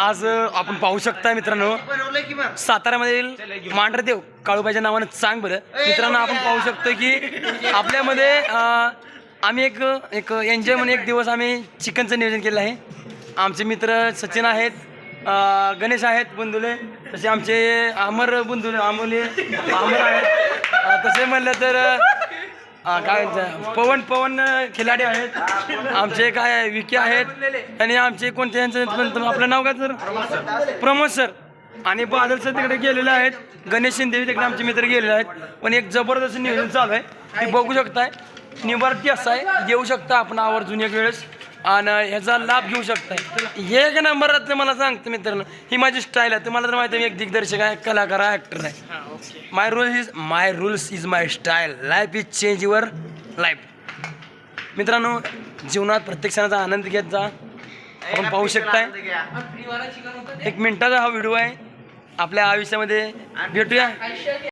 आज आपण पाहू शकता मित्रांनो साताऱ्यामधील मांढरदेव काळूबाईच्या नावानं सांग बरं. मित्रांनो आपण पाहू शकतो की आपल्यामध्ये आम्ही एक एक एन्जॉय म्हणून एक दिवस आम्ही चिकनचं नियोजन केलं आहे. आमचे मित्र सचिन आहेत गणेश आहेत बुंदुले तसे आमचे अमर बुंदुले आमोले अमर आहेत. तसे म्हणलं तर अ, काय पवन पवन खिलाडी आहेत. आमचे काय विकी आहेत. आणि आमचे कोणते यांचं आपलं नाव काय सर? प्रमोद सर. आणि बादल सर तिकडे गेलेले आहेत. गणेश शिंदे तिकडे आमचे मित्र गेलेले आहेत. पण एक जबरदस्त नियोजन चालू आहे. ते बघू शकताय. निवारती असं आहे. येऊ शकता आपण आवर्जून एक वेळेस. आणि ह्याचा लाभ घेऊ शकताय. एक नंबरात मला सांगतो मित्रांनो ही माझी स्टाईल आहे. तुम्हाला तर माहिती आहे मी एक दिग्दर्शक आहे कलाकार आहे ॲक्टर आहे. My rules is my rules is my style life is change your life मित्रांनो जीवनात प्रत्येक क्षणाचा आनंद घेत जा. आपण पाहू शकताय. एक मिनिटाचा हा व्हिडिओ आहे. आपल्या आयुष्यामध्ये भेटूया.